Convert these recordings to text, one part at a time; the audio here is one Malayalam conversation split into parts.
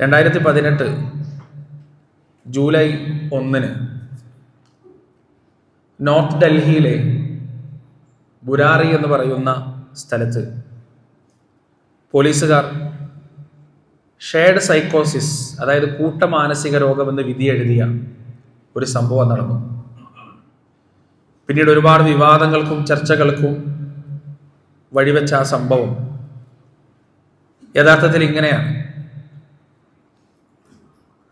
രണ്ടായിരത്തി പതിനെട്ട് ജൂലൈ ഒന്നിന് നോർത്ത് ഡൽഹിയിലെ ബുരാറി എന്ന് പറയുന്ന സ്ഥലത്ത് പോലീസുകാർ ഷെയർഡ് സൈക്കോസിസ് അതായത് കൂട്ട മാനസിക രോഗമെന്ന് വിധി എഴുതിയ ഒരു സംഭവം നടന്നു. പിന്നീട് ഒരുപാട് വിവാദങ്ങൾക്കും ചർച്ചകൾക്കും വഴിവെച്ച ആ സംഭവം യഥാർത്ഥത്തിൽ ഇങ്ങനെയാണ്.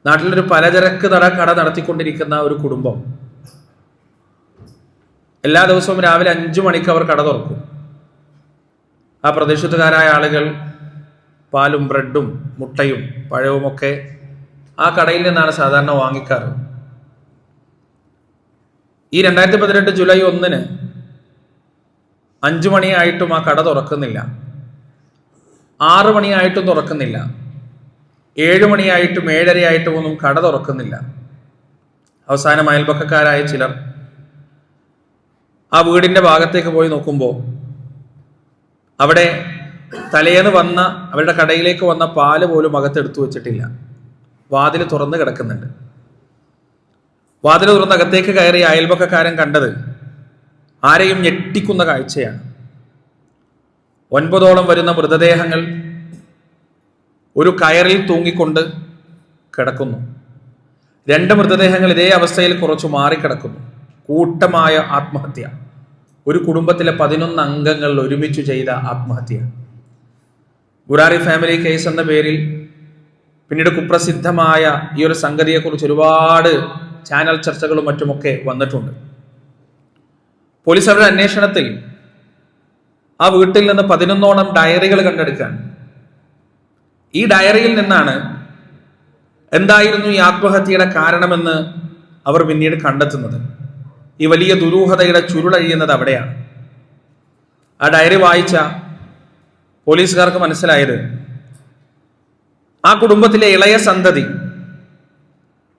നാട്ടിലൊരു പലചരക്ക് തട കട നടത്തിക്കൊണ്ടിരിക്കുന്ന ഒരു കുടുംബം. എല്ലാ ദിവസവും രാവിലെ അഞ്ചു മണിക്ക് അവർ കട തുറക്കും. ആ പ്രദേശത്തുകാരായ ആളുകൾ പാലും ബ്രെഡും മുട്ടയും പഴവുമൊക്കെ ആ കടയിൽ നിന്നാണ് സാധാരണ വാങ്ങിക്കാറ്. ഈ രണ്ടായിരത്തി പതിനെട്ട് ജൂലൈ ഒന്നിന് അഞ്ചു മണിയായിട്ടും ആ കട തുറക്കുന്നില്ല. ആറ് മണിയായിട്ടും തുറക്കുന്നില്ല. ഏഴ് മണിയായിട്ടും ഏഴരയായിട്ടും ഒന്നും കട തുറക്കുന്നില്ല. അവസാനം അയൽപക്കക്കാരായ ചിലർ ആ വീടിന്റെ ഭാഗത്തേക്ക് പോയി നോക്കുമ്പോൾ അവിടെ തലേന്ന് വന്ന അവരുടെ കടയിലേക്ക് വന്ന പാൽ പോലും അകത്തെടുത്തു വെച്ചിട്ടില്ല. വാതിൽ തുറന്ന് കിടക്കുന്നുണ്ട്. വാതിൽ തുറന്ന് അകത്തേക്ക് കയറി അയൽപക്കക്കാരൻ കണ്ടത് ആരെയും ഞെട്ടിക്കുന്ന കാഴ്ചയാണ്. ഒൻപതോളം വരുന്ന മൃതദേഹങ്ങൾ ഒരു കയറിൽ തൂങ്ങിക്കൊണ്ട് കിടക്കുന്നു. രണ്ട് മൃതദേഹങ്ങൾ ഇതേ അവസ്ഥയിൽ കുറച്ചു മാറിക്കിടക്കുന്നു. കൂട്ടമായ ആത്മഹത്യ. ഒരു കുടുംബത്തിലെ പതിനൊന്ന് അംഗങ്ങൾ ഒരുമിച്ച് ചെയ്ത ആത്മഹത്യ. ഗുരാറി ഫാമിലി കേസ് എന്ന പേരിൽ പിന്നീട് കുപ്രസിദ്ധമായ ഈ ഒരു സംഗതിയെക്കുറിച്ച് ഒരുപാട് ചാനൽ ചർച്ചകളും മറ്റുമൊക്കെ വന്നിട്ടുണ്ട്. പോലീസ് അവരുടെ അന്വേഷണത്തിൽ ആ വീട്ടിൽ നിന്ന് പതിനൊന്നോളം ഡയറികൾ കണ്ടെടുക്കാൻ ഈ ഡയറിയിൽ നിന്നാണ് എന്തായിരുന്നു ഈ ആത്മഹത്യയുടെ കാരണമെന്ന് അവർ പിന്നീട് കണ്ടെത്തുന്നത്. ഈ വലിയ ദുരൂഹതയുടെ ചുരുളഴിയുന്നത് അവിടെയാണ്. ആ ഡയറി വായിച്ച പോലീസുകാർക്ക് മനസ്സിലായത് ആ കുടുംബത്തിലെ ഇളയ സന്തതി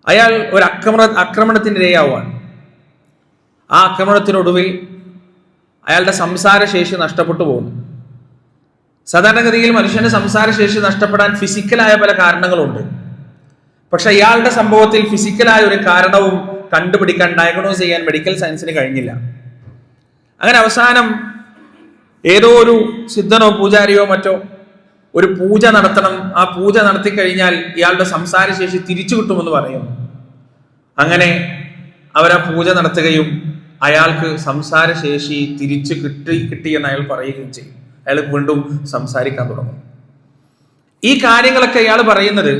അയാൾ ഒരു അക്രമ ആക്രമണത്തിനിരയാവുകയാണ് ആ ആക്രമണത്തിനൊടുവിൽ അയാളുടെ സംസാരശേഷി നഷ്ടപ്പെട്ടു പോകുന്നു. സാധാരണഗതിയിൽ മനുഷ്യന്റെ സംസാരശേഷി നഷ്ടപ്പെടാൻ ഫിസിക്കലായ പല കാരണങ്ങളുണ്ട്. പക്ഷെ ഇയാളുടെ സംഭവത്തിൽ ഫിസിക്കലായ ഒരു കാരണവും കണ്ടുപിടിക്കാൻ ഡയഗ്നോസ് ചെയ്യാൻ മെഡിക്കൽ സയൻസിന് കഴിഞ്ഞില്ല. അങ്ങനെ അവസാനം ഏതോ ഒരു സിദ്ധനോ പൂജാരിയോ മറ്റോ ഒരു പൂജ നടത്തണം. ആ പൂജ നടത്തി കഴിഞ്ഞാൽ ഇയാളുടെ സംസാരശേഷി തിരിച്ചു കിട്ടുമെന്ന് പറയും അങ്ങനെ അവരാ പൂജ നടത്തുകയും അയാൾക്ക് സംസാരശേഷി തിരിച്ചു കിട്ടി കിട്ടിയെന്ന് അയാൾ പറയുകയും ചെയ്യും. അയാൾ വീണ്ടും സംസാരിക്കാൻ തുടങ്ങും. ഈ കാര്യങ്ങളൊക്കെ അയാൾ പറയുന്നത്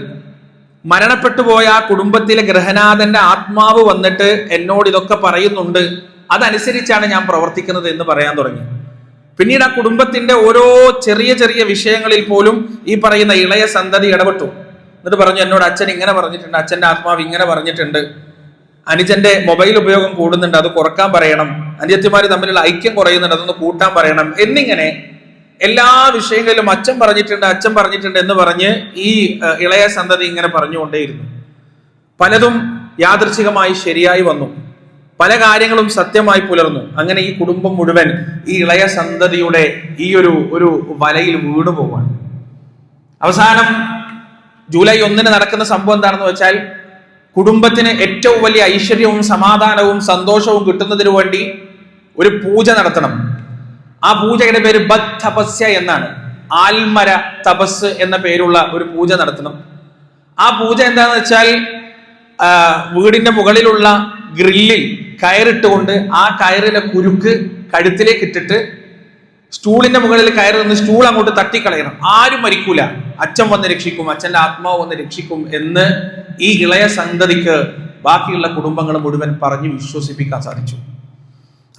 മരണപ്പെട്ടു പോയ ആ കുടുംബത്തിലെ ഗ്രഹനാഥന്റെ ആത്മാവ് വന്നിട്ട് എന്നോട് ഇതൊക്കെ പറയുന്നുണ്ട്. അതനുസരിച്ചാണ് ഞാൻ പ്രവർത്തിക്കുന്നത് എന്ന് പറയാൻ തുടങ്ങി. പിന്നീട് ആ കുടുംബത്തിന്റെ ഓരോ ചെറിയ ചെറിയ വിഷയങ്ങളിൽ പോലും ഈ പറയുന്ന ഇളയ സന്തതി ഇടപെട്ടു. എന്നിട്ട് പറഞ്ഞു എന്നോട് അച്ഛൻ ഇങ്ങനെ പറഞ്ഞിട്ടുണ്ട് അച്ഛന്റെ ആത്മാവ് ഇങ്ങനെ പറഞ്ഞിട്ടുണ്ട്. അനുജന്റെ മൊബൈൽ ഉപയോഗം കൂടുന്നുണ്ട് അത് കുറയ്ക്കാൻ പറയണം. അനുജത്തിമാര് തമ്മിലുള്ള ഐക്യം കുറയുന്നുണ്ട് അതൊന്ന് കൂട്ടാൻ പറയണം. എന്നിങ്ങനെ എല്ലാ വിഷയങ്ങളിലും അച്ഛൻ പറഞ്ഞിട്ടുണ്ട് അച്ഛൻ പറഞ്ഞിട്ടുണ്ട് എന്ന് പറഞ്ഞ് ഈ ഇളയ സന്തതി ഇങ്ങനെ പറഞ്ഞുകൊണ്ടേയിരുന്നു. പലതും യാദൃച്ഛികമായി ശരിയായി വന്നു. പല കാര്യങ്ങളും സത്യമായി പുലർന്നു. അങ്ങനെ ഈ കുടുംബം മുഴുവൻ ഈ ഇളയ സന്തതിയുടെ ഈ ഒരു ഒരു വലയിൽ വീണു പോവാണ് അവസാനം ജൂലൈ ഒന്നിന് നടക്കുന്ന സംഭവം എന്താണെന്ന് വെച്ചാൽ കുടുംബത്തിന് ഏറ്റവും വലിയ ഐശ്വര്യവും സമാധാനവും സന്തോഷവും കിട്ടുന്നതിന് വേണ്ടി ഒരു പൂജ നടത്തണം. ആ പൂജയുടെ പേര് ബദ് തപസ്യ എന്നാണ്. ആൽമര തപസ് എന്ന പേരുള്ള ഒരു പൂജ നടത്തണം. ആ പൂജ എന്താണെന്ന് വെച്ചാൽ വീടിന്റെ മുകളിലുള്ള ഗ്രില്ലിൽ കയറിട്ടുകൊണ്ട് ആ കയറിലെ കുരുക്ക് കഴുത്തിലേക്ക് ഇട്ടിട്ട് സ്റ്റൂളിന്റെ മുകളിൽ കയറി നിന്ന് സ്റ്റൂൾ അങ്ങോട്ട് തട്ടിക്കളയണം. ആരും മരിക്കൂല. അച്ഛൻ വന്ന് രക്ഷിക്കും അച്ഛന്റെ ആത്മാവ് വന്ന് രക്ഷിക്കും എന്ന് ഈ ഇളയ സന്തതിക്ക് ബാക്കിയുള്ള കുടുംബങ്ങൾ മുഴുവൻ പറഞ്ഞ് വിശ്വസിപ്പിക്കാൻ സാധിച്ചു.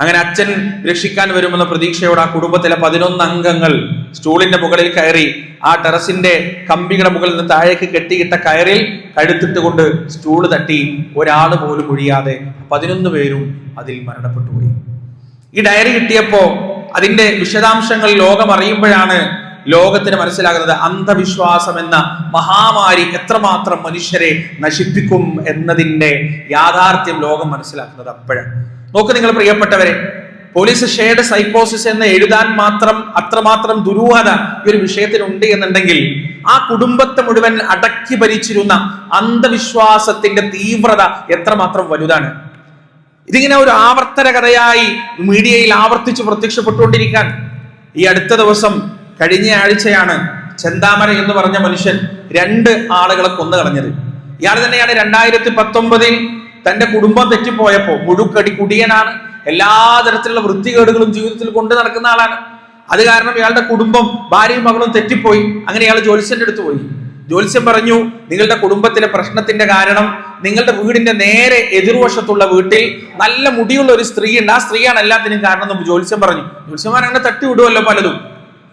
അങ്ങനെ അച്ഛൻ രക്ഷിക്കാൻ വരുമെന്ന പ്രതീക്ഷയോടെ ആ കുടുംബത്തിലെ പതിനൊന്ന് അംഗങ്ങൾ സ്റ്റൂളിന്റെ മുകളിൽ കയറി ആ ടെറസിന്റെ കമ്പിയുടെ മുകളിൽ നിന്ന് താഴേക്ക് കെട്ടിയിട്ട കയറിൽ കഴുത്തിട്ട് കൊണ്ട് സ്റ്റൂൾ തട്ടി ഒരാൾ പോലും ഒഴിയാതെ പതിനൊന്ന് പേരും അതിൽ മരണപ്പെട്ടു പോയി. ഈ ഡയറി കിട്ടിയപ്പോ അതിന്റെ വിശദാംശങ്ങൾ ലോകം അറിയുമ്പോഴാണ് ലോകത്തിന് മനസ്സിലാകുന്നത് അന്ധവിശ്വാസം എന്ന മഹാമാരി എത്രമാത്രം മനുഷ്യരെ നശിപ്പിക്കും എന്നതിന്റെ യാഥാർത്ഥ്യം ലോകം മനസ്സിലാക്കുന്നത് അപ്പോഴാണ്. നോക്ക് നിങ്ങൾ പ്രിയപ്പെട്ടവരെ പോലീസ് ഷെയർഡ് സൈക്കോസിസ് എന്ന് എഴുതാൻ മാത്രം അത്രമാത്രം ദുരൂഹത ഈ ഒരു വിഷയത്തിനുണ്ട് എന്നുണ്ടെങ്കിൽ ആ കുടുംബത്തെ മുഴുവൻ അടക്കി ഭരിച്ചിരുന്ന അന്ധവിശ്വാസത്തിന്റെ തീവ്രത എത്രമാത്രം വലുതാണ്? ഇതിങ്ങനെ ഒരു ആവർത്തന കഥയായി മീഡിയയിൽ ആവർത്തിച്ച് പ്രത്യക്ഷപ്പെട്ടുകൊണ്ടിരിക്കാൻ ഈ അടുത്ത ദിവസം കഴിഞ്ഞ ആഴ്ചയാണ് ചെന്താമര എന്ന് പറഞ്ഞ മനുഷ്യൻ രണ്ട് ആളുകളെ കൊന്നു കളഞ്ഞത് ഇയാൾ തന്നെയാണ് രണ്ടായിരത്തി പത്തൊമ്പതിൽ തന്റെ കുടുംബം തെറ്റിപ്പോയപ്പോൾ മുഴുക്കടി കുടിയനാണ്. എല്ലാ തരത്തിലുള്ള വൃത്തികേടുകളും ജീവിതത്തിൽ കൊണ്ട് നടക്കുന്ന ആളാണ്. അത് കാരണം ഇയാളുടെ കുടുംബം ഭാര്യയും മകളും തെറ്റിപ്പോയി. അങ്ങനെ ഇയാൾ ജ്യോത്സ്യന്റെ അടുത്ത് പോയി. ജ്യോത്സ്യം പറഞ്ഞു നിങ്ങളുടെ കുടുംബത്തിലെ പ്രശ്നത്തിന്റെ കാരണം നിങ്ങളുടെ വീടിന്റെ നേരെ എതിർവശത്തുള്ള വീട്ടിൽ നല്ല മുടിയുള്ള ഒരു സ്ത്രീ ഉണ്ട് ആ സ്ത്രീയാണ് എല്ലാത്തിനും കാരണം എന്ന് ജ്യോത്സ്യം പറഞ്ഞു. ജ്യോത്സ്യന്മാർ അങ്ങനെ തട്ടി വിടുമല്ലോ പലതും.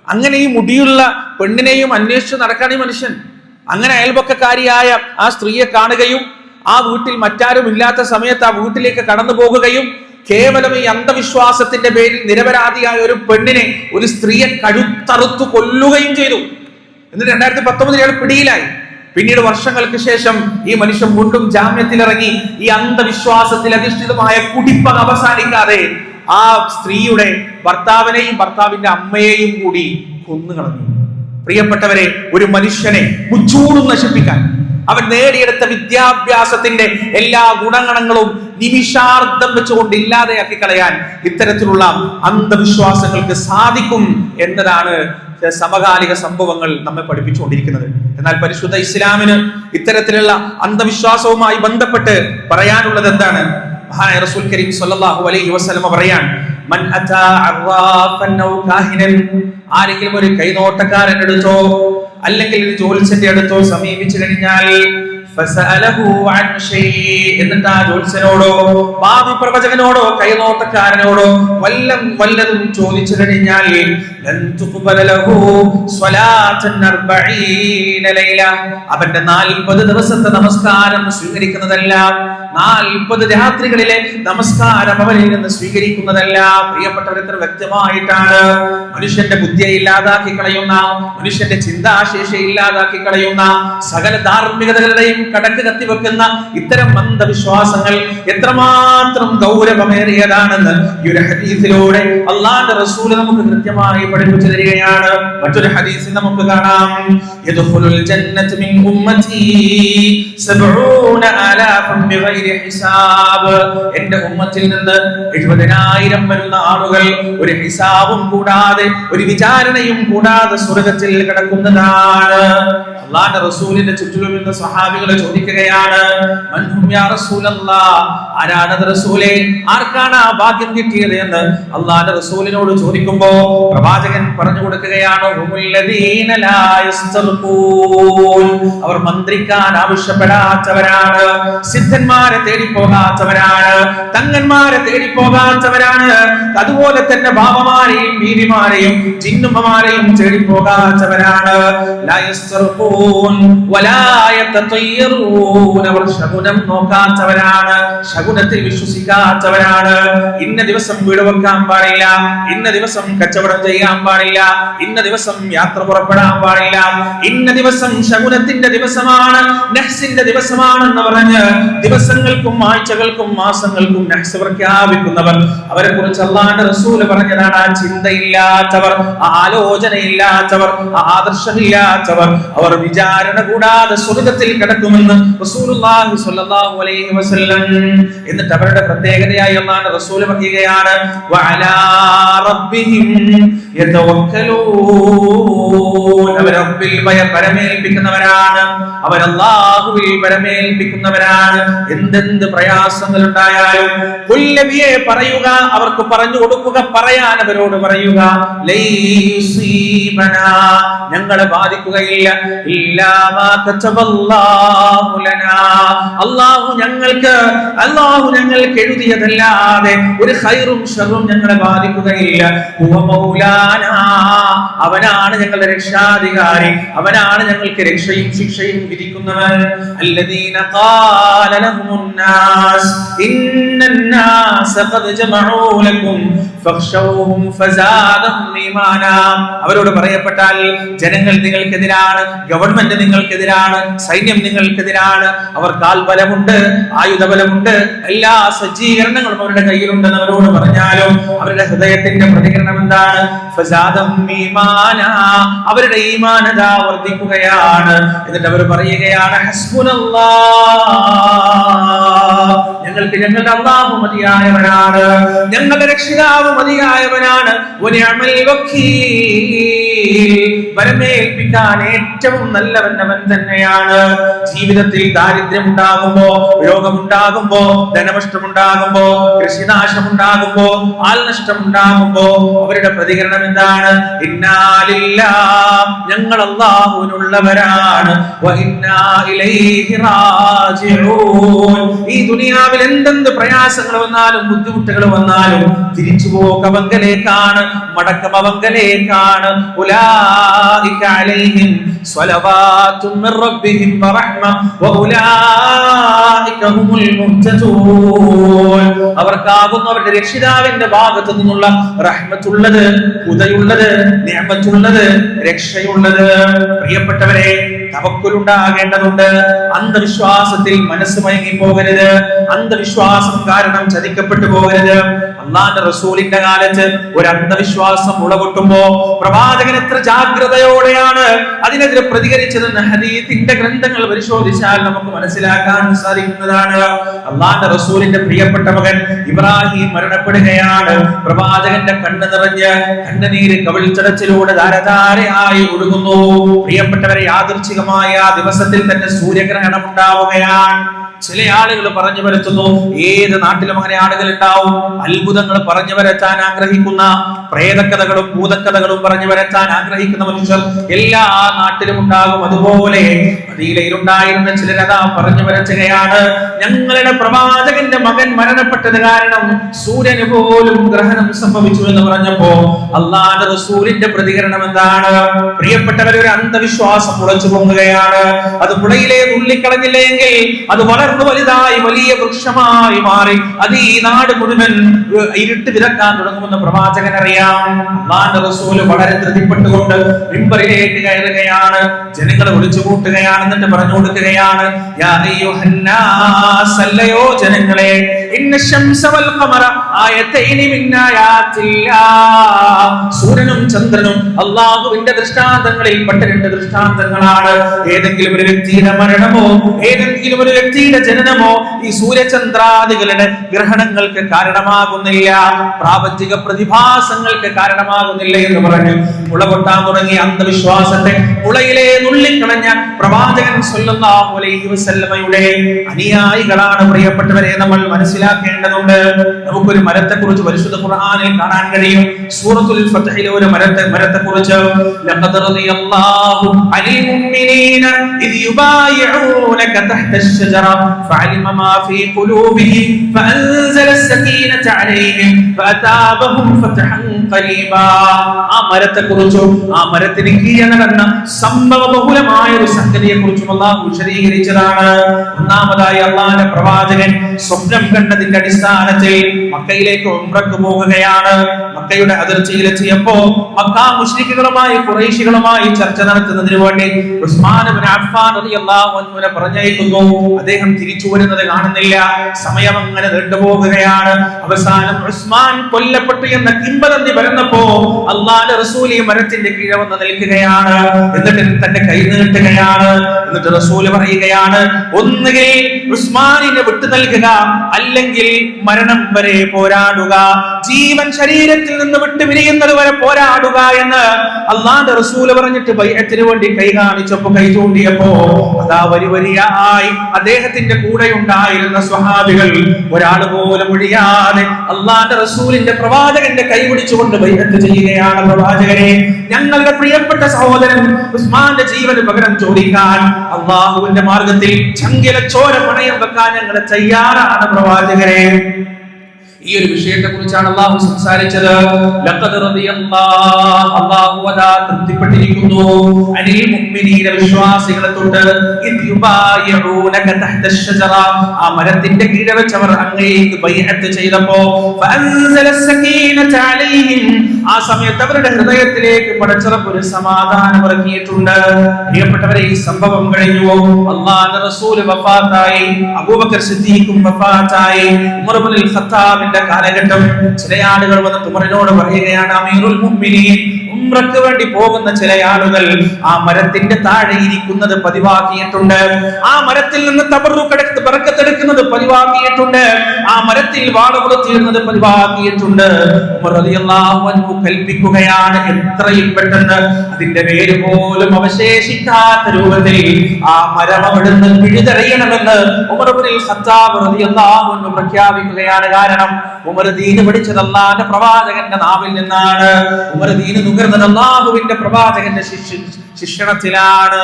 അങ്ങനെ ഈ മുടിയുള്ള പെണ്ണിനെയും അന്വേഷിച്ച് നടക്കാണ് ഈ മനുഷ്യൻ. അങ്ങനെ അയൽപക്കക്കാരിയായ ആ സ്ത്രീയെ കാണുകയും ആ വീട്ടിൽ മറ്റാരും ഇല്ലാത്ത സമയത്ത് ആ വീട്ടിലേക്ക് കടന്നു പോകുകയും കേവലം ഈ അന്ധവിശ്വാസത്തിന്റെ പേരിൽ നിരപരാധിയായ ഒരു പെണ്ണിനെ ഒരു സ്ത്രീയെ കഴുത്തറുത്തു കൊല്ലുകയും ചെയ്തു. എന്നിട്ട് രണ്ടായിരത്തി പത്തൊമ്പതിൽ ഇയാൾ പിടിയിലായി. പിന്നീട് വർഷങ്ങൾക്ക് ശേഷം ഈ മനുഷ്യൻ വീണ്ടും ജാമ്യത്തിലിറങ്ങി ഈ അന്ധവിശ്വാസത്തിൽ അധിഷ്ഠിതമായ കുടിപ്പക അവസാനിക്കാതെ ആ സ്ത്രീയുടെ ഭർത്താവിനെയും ഭർത്താവിന്റെ അമ്മയെയും കൂടി കൊന്നുകളഞ്ഞു. പ്രിയപ്പെട്ടവരെ ഒരു മനുഷ്യനെ മുച്ചൂടും നശിപ്പിക്കാൻ അവൻ നേടിയെടുത്ത വിദ്യാഭ്യാസത്തിന്റെ എല്ലാ ഗുണഗണങ്ങളും നിമിഷാർദ്ധം വെച്ചുകൊണ്ട് ഇല്ലാതെയാക്കി കളയാൻ ഇത്തരത്തിലുള്ള അന്ധവിശ്വാസങ്ങൾക്ക് സാധിക്കും എന്നതാണ് സമകാലിക സംഭവങ്ങൾ നമ്മെ പഠിപ്പിച്ചുകൊണ്ടിരിക്കുന്നത്. എന്നാൽ പരിശുദ്ധ ഇസ്ലാമിന് ഇത്തരത്തിലുള്ള അന്ധവിശ്വാസവുമായി ബന്ധപ്പെട്ട് പറയാനുള്ളത് എന്താണ്? റസൂൽ കരീം അലൈഹി മൻ അതാ ആരെങ്കിലും ഒരു കൈനോട്ടക്കാരൻ എടുത്തോ അല്ലെങ്കിൽ ഒരു ജ്യോത്സ്യന്റെ അടുത്തോ സമീപിച്ചു കഴിഞ്ഞാൽ എന്നിട്ട് ആ ജ്യോത്സ്യനോടോ ഭാവി പ്രവചകനോടോ കൈനോട്ടക്കാരനോടോ വല്ലം വല്ലതും ചോദിച്ചു കഴിഞ്ഞാൽ അവന്റെ 40 ദിവസത്തെ നമസ്കാരം സ്വീകരിക്കുന്നതല്ല 40 രാത്രികളിലെ നമസ്കാരം അവനിൽ നിന്ന് സ്വീകരിക്കുന്നതല്ല. പ്രിയപ്പെട്ടവർ എത്ര വ്യക്തമായിട്ടാണ് മനുഷ്യന്റെ ബുദ്ധിയെ ഇല്ലാതാക്കി കളയുന്ന മനുഷ്യന്റെ ചിന്താശേഷി ഇല്ലാതാക്കി കളയുന്ന സകല ധാർമ്മികതകളുടെയും കടക്ക് കത്തിവെക്കുന്ന ഇത്തരം അന്ധവിശ്വാസങ്ങൾ എത്രമാത്രം ഗൗരവമേറിയതാണെന്ന് ഈ ഒരു ഹദീസിലൂടെ അള്ളാന്റെ റസൂൽ നമുക്ക് കൃത്യമായി പഠിപ്പിച്ചു തരികയാണ്. മറ്റൊരു ഹദീസിൽ നമുക്ക് കാണാം. യദ്ഖുലുൽ ജന്നത മിൻ ഉമ്മതി സബ്ഊന ആലാഫൻ ബിഗൈരി ഹിസാബ്. എന്റെ ഉമ്മത്തിൽ നിന്ന് എഴുപതിനായിരം വരുന്ന ആളുകൾ ഒരു ഹിസാബും കൂടാതെ ഒരു വിചാരണയും കൂടാതെ സ്വർഗത്തിൽ കിടക്കുന്നതാണ്. അള്ളാന്റെ റസൂലിന്റെ ചുറ്റിലും നിന്ന് സഹാബികൾ ചോദിക്കുകയാണ് ആരാണത് ആർക്കാണ് ആ ഭാഗ്യം കിട്ടിയത് എന്ന് അള്ളാന്റെ റസൂലിനോട് ചോദിക്കുമ്പോ പ്രവാചകൻ പറഞ്ഞു കൊടുക്കുകയാണ്. അവർ മന്ത്രിക്കാൻ ആവശ്യപ്പെടാത്തവരാണ് സിദ്ധന്മാരെ തേടിപ്പോകാത്തവരാണ് തങ്ങന്മാരെ തേടിപ്പോകാത്തവരാണ് അതുപോലെ തന്നെ ബാബമാരെയും ബീവിമാരെയും ചിന്നുമ്മമാരെയും തേടിപ്പോകാത്തവരാണ്. അവർ ശകുനം നോക്കാത്തവരാണ്. ശകുനത്തിൽ വിശ്വസിക്കാത്തവരാണ്. ഇന്ന ദിവസം വീട് വെക്കാൻ പാടില്ല. ഇന്ന ദിവസം കച്ചവടം ചെയ്യാൻ പാടില്ല. ഇന്ന ദിവസം യാത്ര പുറപ്പെടാൻ പാടില്ല. ഇന്ന ദിവസം ശകുനത്തിന്റെ ദിവസമാണ്. നഹ്സിന്റെ ദിവസമാണെന്ന് പറഞ്ഞ് ദിവസങ്ങൾക്കും ആഴ്ചകൾക്കും മാസങ്ങൾക്കും നെഹ്സ് പ്രഖ്യാപിക്കുന്നവർ. അവരെ കുറിച്ച് അള്ളാന്റെ റസൂൽ പറഞ്ഞതാണ് ആ ചിന്തയില്ലാത്തവർ ആലോചനയില്ലാത്തവർ ആദർശമില്ലാത്തവർ അവർ വിചാരണ കൂടാതെ സ്വർഗത്തിൽ കിടക്കുമെന്ന് റസൂലുള്ളാഹി സ്വല്ലല്ലാഹു അലൈഹി വസല്ലം. എന്നിട്ട് അവരുടെ പ്രത്യേകതയായി ഒന്നാണ് റസൂൽ പറയുകയാണ് വഅലാ റബ്ബിഹിം പരമേൽപ്പിക്കുന്നവരാണ്. എന്തെന്ത് പ്രയാസങ്ങൾ ഉണ്ടായാലും കുല്ലബിയെ പറയുക അവർക്ക് പറഞ്ഞു കൊടുക്കുക പറയാൻ അവരോട് പറയുക ഞങ്ങളെ ബാധിക്കുകയില്ല. ഇല്ലാ അല്ലാഹു ഞങ്ങൾക്ക് അല്ലാഹു ഞങ്ങൾക്ക് എഴുതിയതല്ലാതെ ഒരു ഹൈറും ഷറും ഞങ്ങളെ ബാധിക്കുകയില്ല. അവനാണ് ഞങ്ങളുടെ രക്ഷാധികാരി. അവനാണ് ഞങ്ങൾക്ക് രക്ഷയും ശിക്ഷയും വിധിക്കുന്നവൻ. അല്ലദീന അവരോട് പറയപ്പെട്ടാൽ ജനങ്ങൾ നിങ്ങൾക്കെതിരാണ് ഗവൺമെന്റ് നിങ്ങൾക്കെതിരാണ് സൈന്യം നിങ്ങൾ നിങ്ങൾക്കെതിരാണ് അവർ കാൽബലമുണ്ട് ആയുധബലമുണ്ട്. എല്ലാ സജ്ജീകരണങ്ങളും അവരുടെ കയ്യിലുണ്ടെന്ന് അവരോട് പറഞ്ഞാലും അവരുടെ ഹൃദയത്തിന്റെ പ്രതികരണം എന്താണ്. അവരുടെ ഈമാനത വർദ്ധിക്കുകയാണ്. എന്നിട്ട് അവർ പറയുകയാണ് ഞങ്ങൾക്ക് ഞങ്ങളുടെ അള്ളാഹു മതിയായവനാണ്. ഞങ്ങളുടെ രക്ഷിതാവ് മതിയായവനാണ്. ഒരു അമൽ വരമേൽപ്പിക്കാൻ ഏറ്റവും നല്ലവൻ അവൻ തന്നെയാണ്. ജീവിതത്തിൽ ദാരിദ്ര്യം ഉണ്ടാകുമ്പോ രോഗമുണ്ടാകുമ്പോ ധനനഷ്ടമുണ്ടാകുമ്പോ കൃഷിനാശം ഉണ്ടാകുമ്പോ ആൽനഷ്ടം ഉണ്ടാകുമ്പോ അവരുടെ പ്രതികരണം എന്താണ്? ഇന്നാലില്ല ഞങ്ങൾ അള്ളാഹുവിനുള്ളവരാണ്. ഈ ദുനിയാ ദുനിയാവിൽ എന്തെന്ത് പ്രയാസങ്ങൾ വന്നാലും ബുദ്ധിമുട്ടുകൾ വന്നാലും തിരിച്ചു പോക്കവങ്കലേക്കാണ് മടക്കം അവങ്കലേക്കാണ്. അവർക്കാകുന്നു അവരുടെ രക്ഷിതാവിന്റെ ഭാഗത്തു നിന്നുള്ള റഹ്മത്തുള്ളത് ഉദയുള്ളത് നിയമത്തുള്ളത് രക്ഷയുള്ളത്. പ്രിയപ്പെട്ടവരെ തവക്കുലുണ്ടാകേണ്ടതുണ്ട്. അന്ധവിശ്വാസത്തിൽ മനസ്സ് മയങ്ങി പോകരുത് അന്ധവിശ്വാസം കാരണം ചതിക്കപ്പെട്ടു പോകരുത്. അള്ളാന്റെ റസൂലിന്റെ കാലത്ത് ഒരു അന്ധവിശ്വാസം ഉളകൊട്ടുമ്പോ പ്രവാചകൻ എത്ര ജാഗ്രതയോടെയാണ് അതിനെതിരെ പ്രതികരിച്ചതെന്ന് ഹദീത്തിന്റെ ഗ്രന്ഥങ്ങൾ പരിശോധിച്ചാൽ നമുക്ക് മനസ്സിലാക്കാൻ സാധിക്കുന്നതാണ്. അള്ളാന്റെ റസൂലിന്റെ പ്രിയപ്പെട്ട മകൻ ഇബ്രാഹിം മരണപ്പെടുകയാണ്. പ്രവാചകന്റെ കണ്ണ് നിറഞ്ഞ് കണ്ണുനീര് കവിൾച്ചടച്ചിലൂടെ ധാരധാരയായി ഒഴുകുന്നു. പ്രിയപ്പെട്ടവരെ യാദൃച്ഛികമായ ആ ദിവസത്തിൽ തന്നെ സൂര്യഗ്രഹണം ഉണ്ടാവുകയാണ്. ചില ആളുകൾ പറഞ്ഞു വരുത്തുന്നു ഏത് നാട്ടിലും അങ്ങനെ ആളുകൾ ഉണ്ടാവും അത്ഭുതങ്ങൾ പറഞ്ഞു വരത്താൻ ആഗ്രഹിക്കുന്ന പ്രേതക്കഥകളും ഭൂതക്കഥകളും പറഞ്ഞു വരത്താൻ ആഗ്രഹിക്കുന്ന മനുഷ്യർ എല്ലാ നാട്ടിലും ഉണ്ടാകും. അതുപോലെ മദീലയിലുണ്ടായിരുന്ന ചിലരതാ പറഞ്ഞു വരച്ചുകയാണ് ഞങ്ങളുടെ പ്രവാചകന്റെ മകൻ മരണപ്പെട്ടത് കാരണം സൂര്യന് പോലും ഗ്രഹണം സംഭവിച്ചു എന്ന് പറഞ്ഞപ്പോ അല്ലാതെ റസൂലിന്റെ പ്രതികരണം എന്താണ്? പ്രിയപ്പെട്ടവരെ ഒരു അന്ധവിശ്വാസം മുളച്ചു പൊങ്ങുകയാണ്. അത് പുഴയിലെ തുള്ളിക്കളഞ്ഞില്ലെങ്കിൽ അത് വളർന്നു വലുതായി വലിയ വൃക്ഷമായി മാറി. അത് ഈ നാട് മുഴുവൻ ഇരുട്ട് വിലക്കാൻ തുടങ്ങുമെന്ന് പ്രവാചകൻ അറിയാം വളരെ ധൃതിപ്പെട്ടുകൊണ്ട് മിമ്പറിലേക്ക് കയറുകയാണ്. ജനങ്ങളെ വിളിച്ചു കൂട്ടുകയാണ് എന്നിട്ട് പറഞ്ഞു കൊടുക്കുകയാണ്. യാ ജനങ്ങളെ ഇന്ന ശംസ വൽ ഖമറ ആയത്തൈനി മിൻ ആയാത്തില്ലാ. സൂര്യനും ചന്ദ്രനും അള്ളാഹുവിന്റെ ദൃഷ്ടാന്തങ്ങളിൽ പെട്ട രണ്ട് ദൃഷ്ടാന്തങ്ങളാണ്. ഏതെങ്കിലും ഒരു വ്യക്തിയുടെ മരണമോ ഏതെങ്കിലും ഒരു വ്യക്തിയുടെ ജനനമോ ഈ സൂര്യചന്ദ്രാദികളുടെ ഗ്രഹണങ്ങൾക്ക് കാരണമാകുന്നില്ല. പ്രാപഞ്ചിക പ്രതിഭാസങ്ങൾക്ക് കാരണമാകുന്നില്ല എന്ന് പറഞ്ഞ്. മുളകൊട്ടാൻ തുടങ്ങിയ അന്ധവിശ്വാസത്തെ മുളയിലെ നുള്ളിക്കളഞ്ഞ പ്രവാചകൻ സല്ലല്ലാഹു അലൈഹി വസല്ലമയുടെ അനുയായികളാണ് പ്രിയപ്പെട്ടവരെ. നമ്മൾ മനസ്സിലാക്കേണ്ടതുണ്ട്. നമുക്കൊരു മരത്തെ കുറിച്ച് പരിശുദ്ധ ഖുർആനിൽ കാണാൻ കഴിയും. സൂറത്തുൽ ഫത്ഹിലെ ഒരു മരത്തെ മരത്തെ കുറിച്ച് ലഖദ് റളിയല്ലാഹു അനിൽ മുഅ്മിനീന ഇദ് യുബായിഊനക തഹ്ത الشجرة فعلم ما في قلوبهم فأنزل السكينة عليهم فأتابهم فتحا قريبا ആ മരത്തെ കുറിച്ചും ആ മരത്തിന് കീഴെ നടന്ന സംഭവ ബഹുലമായ ഒരു സംഗതിയെ കുറിച്ചും അള്ളാഹു വിശദീകരിച്ചതാണ്. ഒന്നാമതായി അള്ളാഹിന്റെ പ്രവാചകൻ സ്വപ്നം കണ്ടതിന്റെ അടിസ്ഥാനത്തിൽ മക്കയിലേക്ക് ഉംറക്ക് പോകുകയാണ് മക്കയുടെ അതിർത്തിയിലെത്തിയപ്പോ മക്ക മുഷ്രിഖുകളുമായി കുറേശികളുമായി ചർച്ച നടത്തുന്നതിന് വേണ്ടി ഉസ്മാൻ അഫ്ഫാൻ റളിയല്ലാഹു അൻഹുവിനെ പറഞ്ഞയക്കുന്നു. അദ്ദേഹം തിരിച്ചു വരുന്നത് കാണുന്നില്ല. സമയം അങ്ങനെ നീണ്ടുപോകുകയാണ് അവസാനം ഉസ്മാൻ കൊല്ലപ്പെട്ടു എന്ന കിംബദന്തി വരുന്നപ്പോ അള്ളാന്റെ റസൂൽ ഈ മരത്തിന്റെ കീഴെ വന്ന് നിൽക്കുകയാണ്. എന്നിട്ട് തന്റെ കൈ നീട്ടുകയാണ്. എന്നിട്ട് റസൂൽ പറയുകയാണ് ഒന്നുകിൽ ഉസ്മാനിനെ വിട്ടു നൽകുക അല്ലെങ്കിൽ മരണം വരെ പോരാടുക. ജീവൻ ശരീരത്തിൽ നിന്ന് വിട്ടു പിരിയുന്നത് വരെ പോരാടുക എന്ന് അള്ളാന്റെ റസൂൽ പറഞ്ഞിട്ട് ബൈഹത്തിന് വേണ്ടി കൈ കാണിച്ചപ്പോ കൈ ചൂണ്ടിയപ്പോ അതാ വരി വരിയായി. അദ്ദേഹത്തിന്റെ കൂടെ ഉണ്ടായിരുന്ന സ്വഹാബികൾ ഒരാൾ പോലും ഒഴിയാതെ അള്ളാന്റെ റസൂലിന്റെ പ്രവാചകന്റെ കൈ പിടിച്ചുകൊണ്ട് ബൈഅത്ത് ചെയ്യുകയാണ് പ്രവാചകരെ ഞങ്ങളുടെ പ്രിയപ്പെട്ട സഹോദരൻ ഉസ്മാന്റെ ജീവന് പകരം ചോദിക്കാൻ അള്ളാഹുവിന്റെ മാർഗത്തിൽ ചങ്കില ചോര പണയം വെക്കാൻ ഞങ്ങൾ തയ്യാറാണ് പ്രവാചകരെ ഈ ഒരു വിഷയത്തെ കുറിച്ചാണ് അള്ളാഹു സംസാരിച്ചത്. ലഖദ് അതാ തൃപ്തിപ്പെട്ടിരിക്കുന്നു. അനിൽ മുഅ്മിനീന വിശ്വാസികളെ തൊട്ട് യുബായിഊനക തഹ്ത അഷ്ജറ ആ മരത്തിന്റെ കീഴെ വെച്ച് അവർ അങ്ങേക്ക് ബൈഅത്ത് ചെയ്തപ്പോ ഫഅൻസല സകീനത അലൈഹിം ആ സമയത്ത് അവരുടെ ഹൃദയത്തിലേക്ക് പടച്ചിറപ്പ് ഒരു സമാധാനം ഇറക്കിയിട്ടുണ്ട്. പ്രിയപ്പെട്ടവരെ ഈ സംഭവം കഴിഞ്ഞു. അള്ളാഹുവിന്റെ റസൂൽ വഫാത്തായി അബൂബക്കർ സിദ്ദീഖും വഫാത്തായി ഉമർ ഇബ്നുൽ ഖത്താബിന്റെ കാലഘട്ടം ചില ആളുകൾ വന്ന് ഉമറിനോട് പറയുകയാണ് അമീറുൽ മുഅ്മിനീൻ ഉംറക്ക് വേണ്ടി പോകുന്ന ചില ആളുകൾ ആ മരത്തിന്റെ താഴെ ഇരിക്കുന്നത് പതിവാക്കിയിട്ടുണ്ട്. ആ മരത്തിൽ നിന്ന് തബറുക്കെടുത്ത് ബറക്കത്തെടുക്കുന്നത് പതിവാക്കിയിട്ടുണ്ട്. ആ മരത്തിൽ വാടകൊടുത്തിരുന്നത് പതിവാക്കിയിട്ടുണ്ട്. ഉമർ റളിയല്ലാഹു അൻഹു കൽപ്പിക്കുകയാണ് എത്രയും പെട്ടെന്ന്. അതിന്റെ പേര് പോലും അവശേഷിക്കാത്ത രൂപത്തിൽ ആ മരം അവിടുന്ന് പിഴുതെറിയണമെന്ന് ഉമർ ഖത്താബ് റളിയല്ലാഹു അൻഹു പ്രഖ്യാപിക്കുകയാണ്. കാരണം ഉമർ ദീന് പഠിച്ചത് അള്ളാന്റെ പ്രവാചകന്റെ നാവിൽ നിന്നാണ്. ഉമർ ദീന് നുകർന്നത് അള്ളാഹുവിന്റെ പ്രവാചകന്റെ ശിഷ്യ ശിക്ഷണത്തിലാണ്.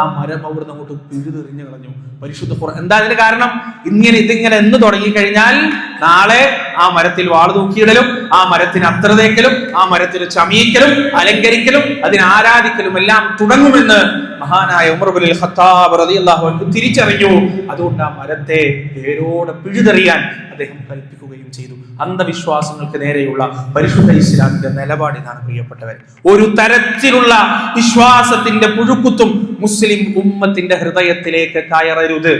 ആ മരം അവിടുന്ന് അങ്ങോട്ട് പിഴുതെറിഞ്ഞു കളഞ്ഞു. പരിശുദ്ധ എന്താ അതിന് കാരണം? ഇങ്ങനെ ഇതിങ്ങനെ എന്ന് തുടങ്ങി കഴിഞ്ഞാൽ നാളെ ആ മരത്തിൽ വാൾ തൂക്കിയിടലും ആ മരത്തിന് അത്ര തേക്കലും ആ മരത്തിന് ചമീക്കലും അലങ്കരിക്കലും അതിനെ ആരാധിക്കലും എല്ലാം തുടങ്ങുമെന്ന് മഹാനായ ഉമർ ബിൻ ഖത്താബ് റളിയല്ലാഹു അൻഹു തിരിച്ചറിഞ്ഞു. അതുകൊണ്ട് ആ മരത്തെ വേരോടെ പിഴുതെറിയാൻ അദ്ദേഹം കൽപ്പിക്കുകയും ചെയ്തു. അന്ധവിശ്വാസങ്ങൾക്ക് നേരെയുള്ള പരിശുദ്ധ ഇസ്ലാമിന്റെ നിലപാട് ഇതാണ് പ്രിയപ്പെട്ടവർ ഒരു തരത്തിലുള്ള വിശ്വാസത്തിന്റെ പുഴുക്കുത്തും മുസ്ലിം ഉമ്മത്തിന്റെ ഹൃദയത്തിലേക്ക് കയറരുത്.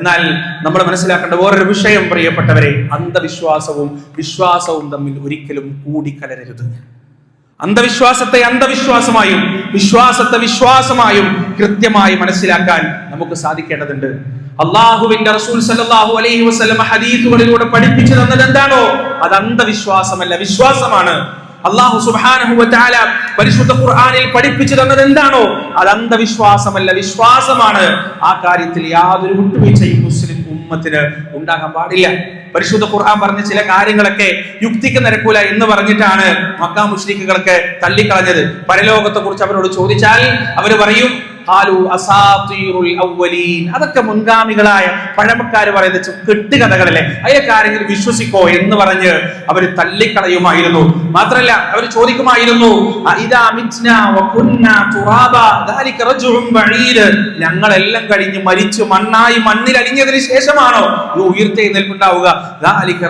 എന്നാൽ നമ്മൾ മനസ്സിലാക്കേണ്ട വേറൊരു വിഷയം പ്രിയപ്പെട്ടവരെ അന്ധവിശ്വാസവും വിശ്വാസവും തമ്മിൽ ഒരിക്കലും കൂടിക്കലരരുത്. അന്ധവിശ്വാസത്തെ അന്ധവിശ്വാസമായും വിശ്വാസത്തെ വിശ്വാസമായും കൃത്യമായി മനസ്സിലാക്കാൻ നമുക്ക് സാധിക്കേണ്ടതുണ്ട്. അള്ളാഹുവിന്റെ റസൂൽ സല്ലല്ലാഹു അലൈഹി വസല്ലം ഹദീസുകളിലൂടെ പഠിപ്പിച്ചു തന്നത് എന്താണോ അത് അന്ധവിശ്വാസമല്ല വിശ്വാസമാണ്. അള്ളാഹു സുബ്ഹാനഹു വതആല പരിശുദ്ധ ഖുർആാനിൽ പഠിപ്പിച്ചു തന്നത് എന്താണോ? അത് അന്ധവിശ്വാസമല്ല. വിശ്വാസമാണ്. ആ കാര്യത്തിൽ യാതൊരു വിട്ടുവീഴ്ചയും മുസ്ലിം ഉമ്മത്തിന് ഉണ്ടാകാൻ പാടില്ല. പരിശുദ്ധ ഖുർആൻ പറഞ്ഞ ചില കാര്യങ്ങളൊക്കെ യുക്തിക്ക് നിരക്കൂല എന്ന് പറഞ്ഞിട്ടാണ് മക്ക മുഷ്രിഖുകളൊക്കെ തള്ളിക്കളഞ്ഞത്. പരലോകത്തെ കുറിച്ച് അവരോട് ചോദിച്ചാൽ അവർ പറയും അതൊക്കെ മുൻഗാമികളായ പഴമക്കാർ പറയുന്ന കെട്ടുകഥകളല്ലേ? അതിലൊക്കെ ആരെങ്കിലും വിശ്വസിക്കോ എന്ന് പറഞ്ഞ് അവർ തള്ളിക്കളയുമായിരുന്നു. മാത്രല്ല അവർ ചോദിക്കുമായിരുന്നു "അഇദാ മിത്നാ വകുന്നാ തുറാബാ ദാലിക റജ്ഉൻ ബഈദ്. ഞങ്ങളെല്ലാം കഴിഞ്ഞ് മരിച്ചു മണ്ണായി മണ്ണിൽ അലിഞ്ഞതിന് ശേഷമാണോ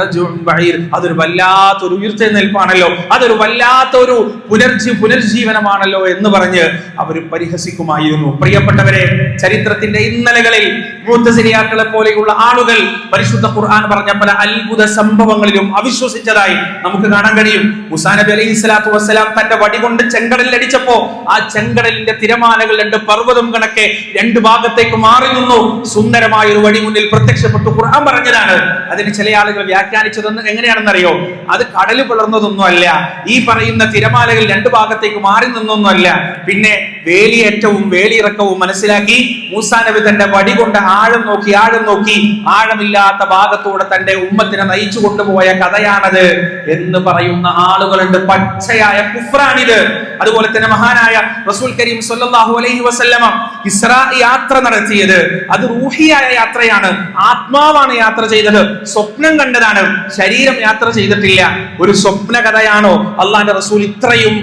റജ്ഉൻ ബഈദ്. അതൊരു വല്ലാത്തൊരു ഉയർത്തെഴുന്നേൽപ്പാണല്ലോ. അതൊരു വല്ലാത്തൊരു പുനർജീ പുനർജീവനമാണല്ലോ എന്ന് പറഞ്ഞ് അവർ പരിഹസിക്കുമായിരുന്നു. പ്രിയപ്പെട്ടവരെ ചരിത്രത്തിന്റെ ഇന്നലകളിൽ മൂത്തസിരിയാക്കളെ പോലെയുള്ള ആളുകൾ പരിശുദ്ധ ഖുർആൻ പറഞ്ഞ പല അത്ഭുത സംഭവങ്ങളിലും അവിശ്വസിച്ചതായി നമുക്ക് കാണാൻ കഴിയും. മുസാ നബി അലൈഹി സ്വലാത്തു വസ്സലാം തന്റെ വടി കൊണ്ട് ചെങ്കടലിൽ അടിച്ചപ്പോ ആ ചെങ്കടലിന്റെ തിരമാലകൾ രണ്ട് പർവതം കണക്കെ രണ്ട് ഭാഗത്തേക്ക് മാറി നിന്നു. സുന്ദരമായ ഒരു വടി മുന്നിൽ പ്രത്യക്ഷപ്പെട്ടു ഖുർആൻ പറഞ്ഞതാണ്. അതിന് ചില ആളുകൾ വ്യാഖ്യാനിച്ചതെന്ന് എങ്ങനെയാണെന്നറിയോ? അത് കടൽ പിളർന്നതൊന്നും അല്ല. ഈ പറയുന്ന തിരമാലകൾ രണ്ട് ഭാഗത്തേക്ക് മാറി നിന്നൊന്നും അല്ല. പിന്നെ വേലിയേറ്റവും വേലിയിറക്കവും മനസ്സിലാക്കി മൂസാ നബി തന്റെ വടി കൊണ്ട് ആഴം നോക്കി ആഴം നോക്കി ആഴമില്ലാത്ത ഭാഗത്തൂടെ തന്റെ ഉമ്മത്തിനെ നയിച്ചു കൊണ്ടുപോയ കഥയാണത് എന്ന് പറയുന്ന ആളുകളുണ്ട്. പച്ചയായ കുഫ്രാണിത്. അതുപോലെ തന്നെ മഹാനായ റസൂൽ കരീം സല്ലല്ലാഹു അലൈഹി വസല്ലമ ഇസ്രാ യാത്ര നടത്തിയത്. അത് റൂഹിയായ യാത്രയാണ്. ആത്മാവാണ് യാത്ര ചെയ്തത്. സ്വപ്നം കണ്ടതാണ്. ശരീരം യാത്ര ചെയ്തിട്ടില്ല. ഒരു സ്വപ്ന കഥയാണോ അള്ളാന്റെ റസൂൽ ഇത്രയും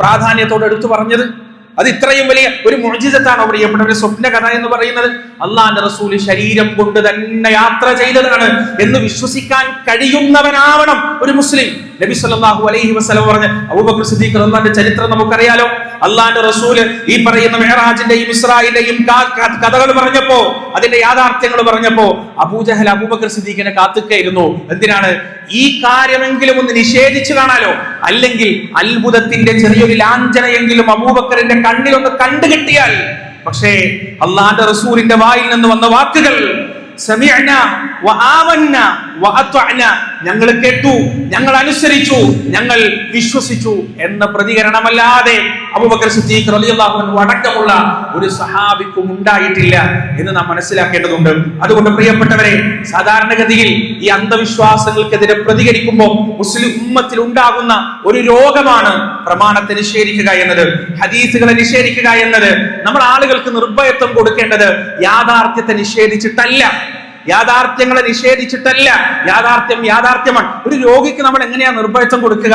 പ്രാധാന്യത്തോടെ എടുത്തു പറഞ്ഞത്? അത് ഇത്രയും വലിയ ഒരു മോചിതത്താണോ പ്രിയപ്പെട്ടവരെ സ്വപ്ന കഥ എന്ന് പറയുന്നത് അള്ളാന്റെ റസൂൽ ശരീരം കൊണ്ട് തന്നെ യാത്ര ചെയ്തതാണ് എന്ന് വിശ്വസിക്കാൻ കഴിയുന്നവനാവണം ഒരു മുസ്ലിം. നബി സല്ലല്ലാഹു അലൈഹി വസല്ലം പറഞ്ഞ അബൂബക്കർ സിദ്ദീഖ് റളിയല്ലാഹുവിന്റെ ചരിത്രം നമുക്കറിയാലോ? അള്ളാന്റെ റസൂൽ ഈ പറയുന്ന മെഹറാജിന്റെയും ഇസ്രായിന്റെയും കഥകൾ പറഞ്ഞപ്പോ അതിന്റെ യാഥാർത്ഥ്യങ്ങൾ പറഞ്ഞപ്പോ അബൂജഹൽ അബൂബക്കർ സിദ്ദീഖിനെ കാത്തുക്കയിരുന്നു എന്തിനാണ്? ഈ കാര്യമെങ്കിലും ഒന്ന് നിഷേധിച്ചു കാണാലോ? അല്ലെങ്കിൽ അത്ഭുതത്തിന്റെ ചെറിയൊരു ലാഞ്ചനയെങ്കിലും അബൂബക്കറിന്റെ കണ്ണിലൊന്ന് കണ്ടു കിട്ടിയാൽ പക്ഷേ അള്ളാന്റെ റസൂലിന്റെ വായിൽ നിന്ന് വന്ന വാക്കുകൾ ഞങ്ങൾ കേട്ടു ഞങ്ങൾ അനുസരിച്ചു ഞങ്ങൾ വിശ്വസിച്ചു എന്ന പ്രതികരണമല്ലാതെ അബൂബക്കർ സിദ്ദീഖ് റളിയല്ലാഹു അടക്കമുള്ള ഒരു സഹാബിക്കും ഉണ്ടായിട്ടില്ല എന്ന് നാം മനസ്സിലാക്കേണ്ടതുണ്ട്. അതുകൊണ്ട് പ്രിയപ്പെട്ടവരെ സാധാരണഗതിയിൽ ഈ അന്ധവിശ്വാസങ്ങൾക്കെതിരെ പ്രതികരിക്കുമ്പോൾ മുസ്ലിം ഉമ്മത്തിൽ ഉണ്ടാകുന്ന ഒരു രോഗമാണ് പ്രമാണത്തെ നിഷേധിക്കുക എന്നത് ഹദീസുകളെ നിഷേധിക്കുക എന്നത്. നമ്മൾ ആളുകൾക്ക് നിർഭയത്വം കൊടുക്കേണ്ടത് യാഥാർത്ഥ്യത്തെ നിഷേധിച്ചിട്ടല്ല. യാഥാർത്ഥ്യങ്ങളെ നിഷേധിച്ചിട്ടല്ല. യാഥാർത്ഥ്യം യാഥാർത്ഥ്യമാണ്. ഒരു രോഗിക്ക് നമ്മൾ എങ്ങനെയാ നിർഭയത്വം കൊടുക്കുക?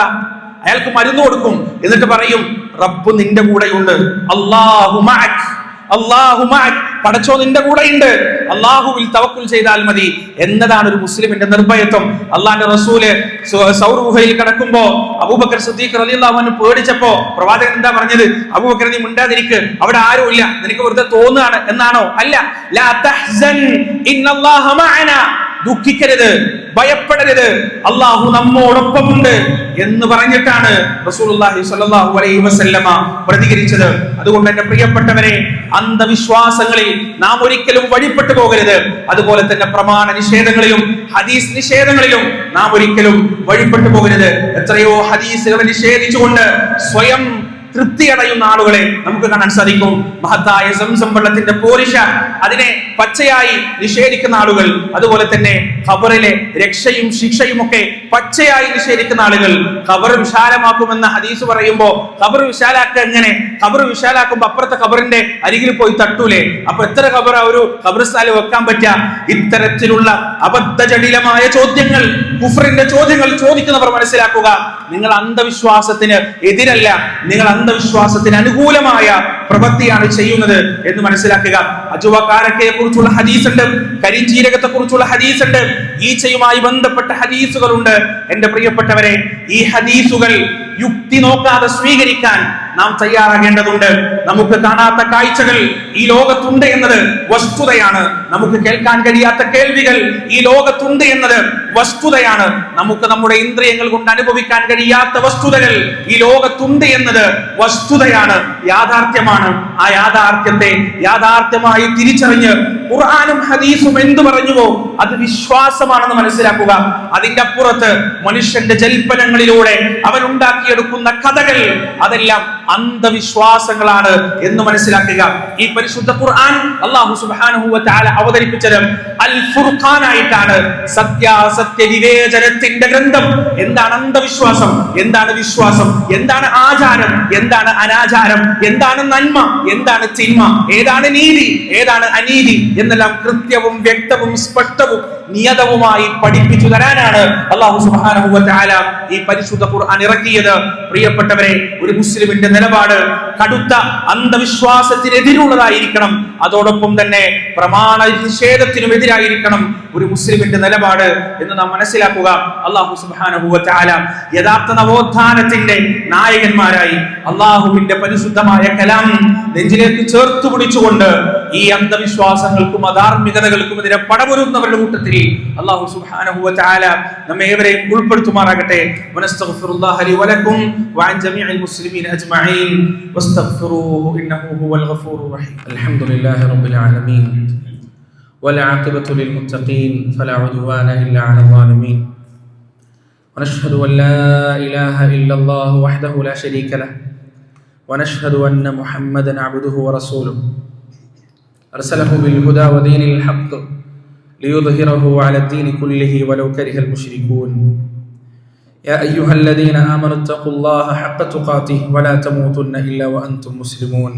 അയാൾക്ക് മരുന്ന് കൊടുക്കും. എന്നിട്ട് പറയും റബ്ബ് നിന്റെ കൂടെയുണ്ട്. അള്ളാഹു മഅക്. അള്ളാഹു പടച്ചോ നിന്റെ കൂടെ ഉണ്ട് അള്ളാഹുവിൽ തവക്കുൽ ചെയ്താൽ മതി. എന്നതാണ് ഒരു മുസ്ലിമിന്റെ നിർഭയത്വം അള്ളാന്റെ റസൂൽ സൗ- സൗർ കിടക്കുമ്പോ അബൂബക്കർ സിദ്ദീഖ് അലി അള്ളാഹുവിന് പേടിച്ചപ്പോ പ്രവാചകൻ എന്താ പറഞ്ഞത്? അബൂബക്കർ നീ മിണ്ടാതിരിക്ക്. അവിടെ ആരും ഇല്ല. നിനക്ക് വെറുതെ തോന്നുകയാണ് എന്നാണോ? അല്ല. ദുഃഖിക്കരുത് ഭയപ്പെടരുത്. അള്ളാഹു നമ്മോടൊപ്പമുണ്ട് എന്ന് പറഞ്ഞിട്ടാണ് റസൂലുള്ളാഹി സ്വല്ലല്ലാഹു അലൈഹി വസല്ലമ പ്രതികരിച്ചത്. അതുകൊണ്ട് എന്റെ പ്രിയപ്പെട്ടവരെ അന്ധവിശ്വാസങ്ങളിൽ നാം ഒരിക്കലും വഴിപ്പെട്ടു പോകരുത്. അതുപോലെ തന്നെ പ്രമാണ നിഷേധങ്ങളിലും ഹദീസ് നിഷേധങ്ങളിലും നാം ഒരിക്കലും വഴിപ്പെട്ടു പോകരുത്. എത്രയോ ഹദീസുകളെ നിഷേധിച്ചുകൊണ്ട് സ്വയം തൃപ്തിയടയുന്ന ആളുകളെ നമുക്ക് കാണാൻ സാധിക്കും. മഹത്തായ സംസം വെള്ളത്തിന്റെ പോരിഷ അതിനെ പച്ചയായി നിഷേധിക്കുന്ന ആളുകൾ അതുപോലെ തന്നെ ഖബറിലെ രക്ഷയും ശിക്ഷയും ഒക്കെ പച്ചയായി നിഷേധിക്കുന്ന ആളുകൾ ഖബർ വിശാലമാക്കുമെന്ന ഹദീസ് പറയുമ്പോൾ ഖബർ വിശാലാക്കുക എങ്ങനെ? ഖബർ വിശാലാക്കുമ്പോ അപ്പുറത്തെ ഖബറിന്റെ അരികിൽ പോയി തട്ടൂലേ? അപ്പൊ എത്ര ഖബർ ഒരു ഖബർസ്ഥാനിൽ വെക്കാൻ പറ്റുക ഇത്തരത്തിലുള്ള അബദ്ധജടിലമായ ചോദ്യങ്ങൾ കുഫറിന്റെ ചോദ്യങ്ങൾ ചോദിക്കുന്നവർ മനസ്സിലാക്കുക. നിങ്ങൾ അന്ധവിശ്വാസത്തിന് എതിരല്ല. നിങ്ങൾ അന്ധവിശ്വാസത്തിന് അനുകൂലമായ പ്രവൃത്തിയാണ് ചെയ്യുന്നത് എന്ന് മനസ്സിലാക്കുക. അജുവക്കാരക്കയെ കുറിച്ചുള്ള ഹദീസ് ഉണ്ട് കരിഞ്ചീരകത്തെ കുറിച്ചുള്ള ഹദീസ് ഉണ്ട് ഈച്ചയുമായി ബന്ധപ്പെട്ട ഹദീസുകളുണ്ട്. എന്റെ പ്രിയപ്പെട്ടവരെ ഈ ഹദീസുകൾ യുക്തി നോക്കാതെ സ്വീകരിക്കാൻ നാം തയ്യാറാകേണ്ടതുണ്ട്. നമുക്ക് കാണാത്ത കാഴ്ചകൾ ഈ ലോകത്തുണ്ട് എന്നത് വസ്തുതയാണ്. നമുക്ക് കേൾക്കാൻ കഴിയാത്ത കേൾവികൾ ഈ ലോകത്തുണ്ട് എന്നത് വസ്തുതയാണ്. നമുക്ക് നമ്മുടെ ഇന്ദ്രിയങ്ങൾ കൊണ്ട് അനുഭവിക്കാൻ കഴിയാത്ത വസ്തുതകൾ ഈ ലോകത്തുണ്ട് എന്നത് വസ്തുതയാണ് യാഥാർത്ഥ്യമാണ്. ആ യാഥാർത്ഥ്യത്തെ യാഥാർത്ഥ്യമായി തിരിച്ചറിഞ്ഞ് ഖുർആാനും ഹദീസും എന്തു പറഞ്ഞുവോ അത് വിശ്വാസമാണെന്ന് മനസ്സിലാക്കുക. അതിന്റെ അപ്പുറത്ത് മനുഷ്യന്റെ ജൽപ്പനങ്ങളിലൂടെ അവൻ ഉണ്ടാക്കിയെടുക്കുന്ന കഥകൾ അതെല്ലാം അന്ധവിശ്വാസങ്ങളാണ് എന്ന് മനസ്സിലാക്കുക. ഈ പരിശുദ്ധ ഖുർആൻ അള്ളാഹു സുബ്ഹാനഹു വ തആല അവതരിപ്പിച്ചത് അൽ ഫുർഖാനായിട്ടാണ് സത്യാസത്യ വിവേചനത്തിന്റെ ഗ്രന്ഥം. എന്താണ് അന്ധവിശ്വാസം? എന്താണ് വിശ്വാസം? എന്താണ് ആചാരം? എന്താണ് അനാചാരം? എന്താണ് നന്മ? എന്താണ് തിന്മ? ഏതാണ് നീതി? ഏതാണ് അനീതി? എന്നെല്ലാം കൃത്യവും വ്യക്തവും സ്പഷ്ടവും നിയതവുമായി പഠിപ്പിച്ചു തരാനാണ് അള്ളാഹു തആല ഈ പരിശുദ്ധ ഖുർആൻ ഇറക്കിയത്. പ്രിയപ്പെട്ടവരെ ഒരു മുസ്ലിമിന്റെ നിലപാട് കടുത്ത അന്ധവിശ്വാസത്തിനെതിരുള്ളതായിരിക്കണം. അതോടൊപ്പം തന്നെ പ്രമാണ നിഷേധത്തിനും എതിരായിരിക്കണം ഒരു മുസ്ലിമിന്റെ നിലപാട് എന്ന് നാം മനസ്സിലാക്കുക. അള്ളാഹു തആല യഥാർത്ഥ നവോത്ഥാനത്തിന്റെ നായകന്മാരായി അള്ളാഹുവിന്റെ പരിശുദ്ധമായ കലാം നെഞ്ചിലേക്ക് ചേർത്ത് പിടിച്ചുകൊണ്ട് ഈ അന്ധവിശ്വാസങ്ങൾക്കും അധാർമികതകൾക്കും എതിരെ പടപൊരുന്നവരുടെ കൂട്ടത്തിൽ അള്ളാഹു തആല നമ്മെ ഏവരെയും ഉൾപ്പെടുത്തുമാറാകട്ടെ. ഗഫൂറുർ റഹീം. അൽഹംദുലില്ലാഹി റബ്ബിൽ ആലമീൻ. والعاقبة للمتقين فلا عدوان إلا على الظالمين. ونشهد أن لا إله إلا الله وحده لا شريك له. ونشهد أن محمدا عبده ورسوله. أرسله بالهدى ودين الحق ليظهره على الدين كله ولو كره المشركون. يا أيها الذين آمنوا اتقوا الله حق تقاته ولا تموتن إلا وأنتم مسلمون.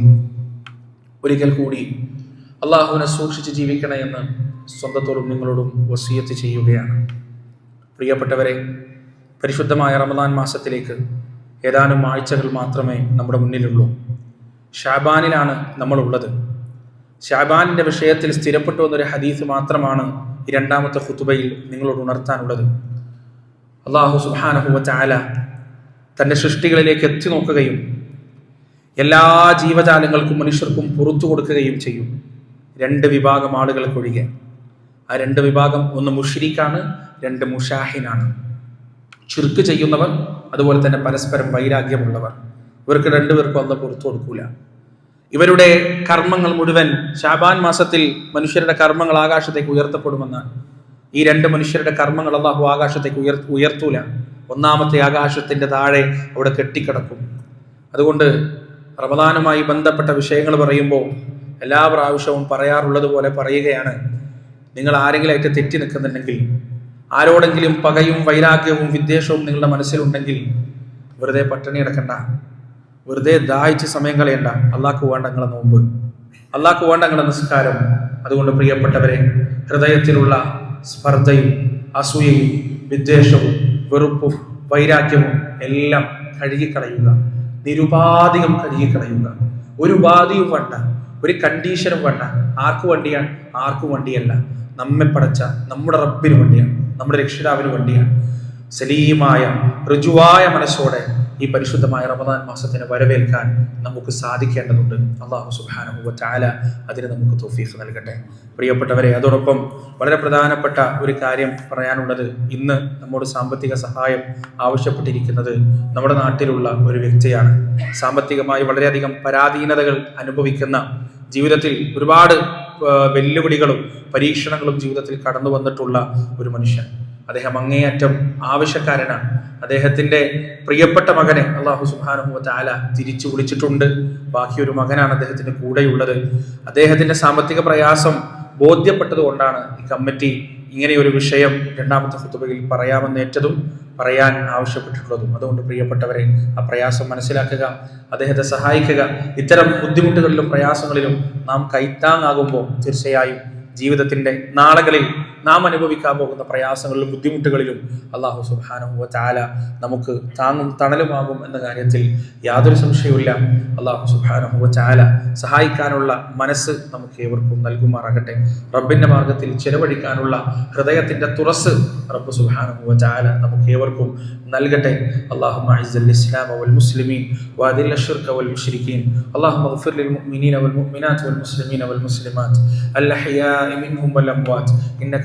ولك കൂടി അള്ളാഹുവിനെ സൂക്ഷിച്ച് ജീവിക്കണമെന്ന് സ്വന്തത്തോടും നിങ്ങളോടും വസീയത്ത് ചെയ്യുകയാണ്. പ്രിയപ്പെട്ടവരെ പരിശുദ്ധമായ റമദാൻ മാസത്തിലേക്ക് ഏതാനും ആഴ്ചകൾ മാത്രമേ നമ്മുടെ മുന്നിലുള്ളൂ. ഷാബാനിലാണ് നമ്മളുള്ളത്. ഷാബാനിന്റെ വിഷയത്തിൽ സ്ഥിരപ്പെട്ടു വന്നൊരു ഹദീസ് മാത്രമാണ് ഈ രണ്ടാമത്തെ ഖുത്തുബയിൽ നിങ്ങളോട് ഉണർത്താനുള്ളത്. അള്ളാഹു സുബാനഹുവ ചാല തന്റെ സൃഷ്ടികളിലേക്ക് എത്തി നോക്കുകയും എല്ലാ ജീവജാലങ്ങൾക്കും മനുഷ്യർക്കും പുറത്തു കൊടുക്കുകയും ചെയ്യും. രണ്ട് വിഭാഗം ആളുകൾക്കൊഴികെ ആ രണ്ട് വിഭാഗം ഒന്ന് മുഷിരിക്കാണ് രണ്ട് മുഷാഹിനാണ്. ചുരുക്ക് ചെയ്യുന്നവർ അതുപോലെ തന്നെ പരസ്പരം വൈരാഗ്യമുള്ളവർ. ഇവർക്ക് രണ്ടുപേർക്കും അന്ന് പുറത്തു കൊടുക്കൂല. ഇവരുടെ കർമ്മങ്ങൾ മുഴുവൻ ഷാബാൻ മാസത്തിൽ മനുഷ്യരുടെ കർമ്മങ്ങൾ ആകാശത്തേക്ക് ഉയർത്തപ്പെടുമെന്നാണ്. ഈ രണ്ട് മനുഷ്യരുടെ കർമ്മങ്ങൾ അള്ളാഹു ആകാശത്തേക്ക് ഉയർ ഉയർത്തൂല. ഒന്നാമത്തെ ആകാശത്തിന്റെ താഴെ അവിടെ കെട്ടിക്കിടക്കും. അതുകൊണ്ട് റമദാനുമായി ബന്ധപ്പെട്ട വിഷയങ്ങൾ പറയുമ്പോൾ എല്ലാ പ്രാവശ്യവും പറയാറുള്ളത് പോലെ പറയുകയാണ്. നിങ്ങൾ ആരെങ്കിലുമായിട്ട് തെറ്റി നിൽക്കുന്നുണ്ടെങ്കിൽ ആരോടെങ്കിലും പകയും വൈരാഗ്യവും വിദ്വേഷവും നിങ്ങളുടെ മനസ്സിലുണ്ടെങ്കിൽ വെറുതെ പട്ടിണി കിടക്കണ്ട. വെറുതെ ദാഹിച്ച് സമയം കളയണ്ട. അള്ളാഹ്ക്ക് വേണ്ട നിങ്ങളെ നോമ്പ്. അള്ളാഹ്ക്ക് വേണ്ട നിങ്ങളുടെ നിസ്കാരം. അതുകൊണ്ട് പ്രിയപ്പെട്ടവരെ ഹൃദയത്തിലുള്ള സ്പർദ്ധയും അസൂയയും വിദ്വേഷവും വെറുപ്പും വൈരാഗ്യവും എല്ലാം കഴുകിക്കളയുക. നിരുപാധികം കഴുകിക്കളയുക. ഒരു ഉപാധിയും വേണ്ട. ഒരു കണ്ടീഷനും വേണ്ട. ആർക്കു വണ്ടിയാണ്? ആർക്കു വണ്ടിയല്ല. നമ്മെ പടച്ച നമ്മുടെ റബ്ബിന് വണ്ടിയാണ്. നമ്മുടെ രക്ഷിതാവിന് വണ്ടിയാണ്. സലീമായ ഋജുവായ മനസ്സോടെ ഈ പരിശുദ്ധമായ റമദാൻ മാസത്തിനെ വരവേൽക്കാൻ നമുക്ക് സാധിക്കേണ്ടതുണ്ട്. അള്ളാഹു സുബാനുഭവ ചാല അതിന് നമുക്ക് തോഫീഫ് നൽകട്ടെ. പ്രിയപ്പെട്ടവരെ അതോടൊപ്പം വളരെ പ്രധാനപ്പെട്ട ഒരു കാര്യം പറയാനുള്ളത് ഇന്ന് നമ്മോട് സാമ്പത്തിക സഹായം ആവശ്യപ്പെട്ടിരിക്കുന്നത് നമ്മുടെ നാട്ടിലുള്ള ഒരു വ്യക്തിയാണ്. സാമ്പത്തികമായി വളരെയധികം പരാധീനതകൾ അനുഭവിക്കുന്ന ജീവിതത്തിൽ ഒരുപാട് വെല്ലുവിളികളും പരീക്ഷണങ്ങളും ജീവിതത്തിൽ കടന്നു വന്നിട്ടുള്ള ഒരു മനുഷ്യൻ. അദ്ദേഹം അങ്ങേയറ്റം ആവശ്യക്കാരനാണ്. അദ്ദേഹത്തിന്റെ പ്രിയപ്പെട്ട മകനെ അള്ളാഹു സുബാനുഹു ചാല തിരിച്ചു വിളിച്ചിട്ടുണ്ട്. ബാക്കിയൊരു മകനാണ് അദ്ദേഹത്തിന്റെ കൂടെയുള്ളത്. അദ്ദേഹത്തിന്റെ സാമ്പത്തിക പ്രയാസം ബോധ്യപ്പെട്ടതുകൊണ്ടാണ് ഈ കമ്മിറ്റി ഇങ്ങനെയൊരു വിഷയം രണ്ടാമത്തെ കുത്തുബയിൽ പറയാമെന്നേറ്റതും പറയാൻ ആവശ്യപ്പെട്ടിട്ടുള്ളതും. അതുകൊണ്ട് പ്രിയപ്പെട്ടവരെ ആ പ്രയാസം മനസ്സിലാക്കുക അദ്ദേഹത്തെ സഹായിക്കുക. ഇത്തരം ബുദ്ധിമുട്ടുകളിലും പ്രയാസങ്ങളിലും നാം കൈത്താങ്ങാകുമ്പോൾ തീർച്ചയായും ജീവിതത്തിന്റെ നാളുകളിൽ നാം അനുഭവിക്കാൻ പോകുന്ന പ്രയാസങ്ങളിലും ബുദ്ധിമുട്ടുകളിലും അള്ളാഹു സുബാനുഹുവ ചാല നമുക്ക് താങ്ങും തണലുമാകും എന്ന കാര്യത്തിൽ യാതൊരു സംശയവുമില്ല അള്ളാഹു സുബാനുഹുവ ചാല സഹായിക്കാനുള്ള മനസ്സ് നമുക്ക് ഏവർക്കും നൽകുമാറാകട്ടെ റബ്ബിന്റെ മാർഗത്തിൽ ചെലവഴിക്കാനുള്ള ഹൃദയത്തിന്റെ തുറസ് റബ്ബ് സുബാനുഹുവ ചാല നമുക്ക് ഏവർക്കും നൽകട്ടെ അള്ളാഹു الإسلام والمسلمين وأذل الشرك والمشركين اللهم اغفر للمؤمنين والمؤمنات والمسلمين والمسلمات الأحياء منهم والأموات إنك